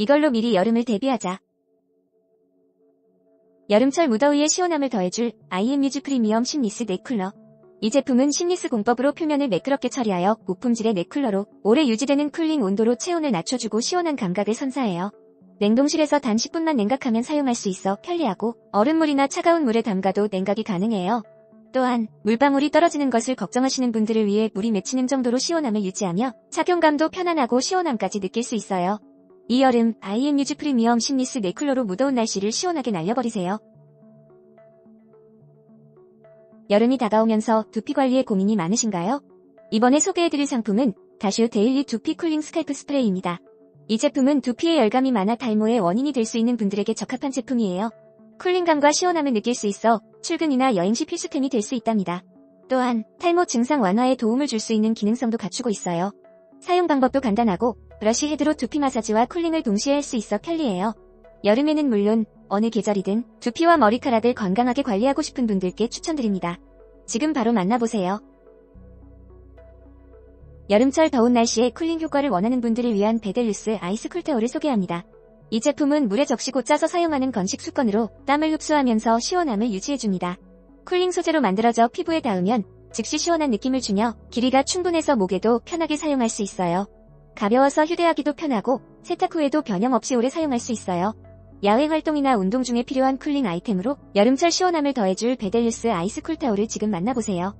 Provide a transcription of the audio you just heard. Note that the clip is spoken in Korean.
이걸로 미리 여름을 대비하자. 여름철 무더위에 시원함을 더해줄 IM뮤즈 프리미엄 심리스 넥쿨러. 이 제품은 심리스 공법으로 표면을 매끄럽게 처리하여 고품질의 넥쿨러로 오래 유지되는 쿨링 온도로 체온을 낮춰주고 시원한 감각을 선사해요. 냉동실에서 단 10분만 냉각하면 사용할 수 있어 편리하고 얼음물이나 차가운 물에 담가도 냉각이 가능해요. 또한 물방울이 떨어지는 것을 걱정하시는 분들을 위해 물이 맺히는 정도로 시원함을 유지하며 착용감도 편안하고 시원함까지 느낄 수 있어요. 이 여름 IM뮤즈 프리미엄 심리스 네쿨러로 무더운 날씨를 시원하게 날려버리세요. 여름이 다가오면서 두피 관리에 고민이 많으신가요? 이번에 소개해드릴 상품은 다슈 데일리 두피 쿨링 스칼프 스프레이입니다. 이 제품은 두피에 열감이 많아 탈모의 원인이 될 수 있는 분들에게 적합한 제품이에요. 쿨링감과 시원함을 느낄 수 있어 출근이나 여행 시 필수템이 될 수 있답니다. 또한 탈모 증상 완화에 도움을 줄 수 있는 기능성도 갖추고 있어요. 사용 방법도 간단하고 브러쉬 헤드로 두피 마사지와 쿨링을 동시에 할 수 있어 편리해요. 여름에는 물론 어느 계절이든 두피와 머리카락을 건강하게 관리하고 싶은 분들께 추천드립니다. 지금 바로 만나보세요. 여름철 더운 날씨에 쿨링 효과를 원하는 분들을 위한 베델루스 아이스 쿨테어를 소개합니다. 이 제품은 물에 적시고 짜서 사용하는 건식 수건으로 땀을 흡수하면서 시원함을 유지해줍니다. 쿨링 소재로 만들어져 피부에 닿으면 즉시 시원한 느낌을 주며 길이가 충분해서 목에도 편하게 사용할 수 있어요. 가벼워서 휴대하기도 편하고 세탁 후에도 변형 없이 오래 사용할 수 있어요. 야외 활동이나 운동 중에 필요한 쿨링 아이템으로 여름철 시원함을 더해줄 베델루스 아이스 쿨타올을 지금 만나보세요.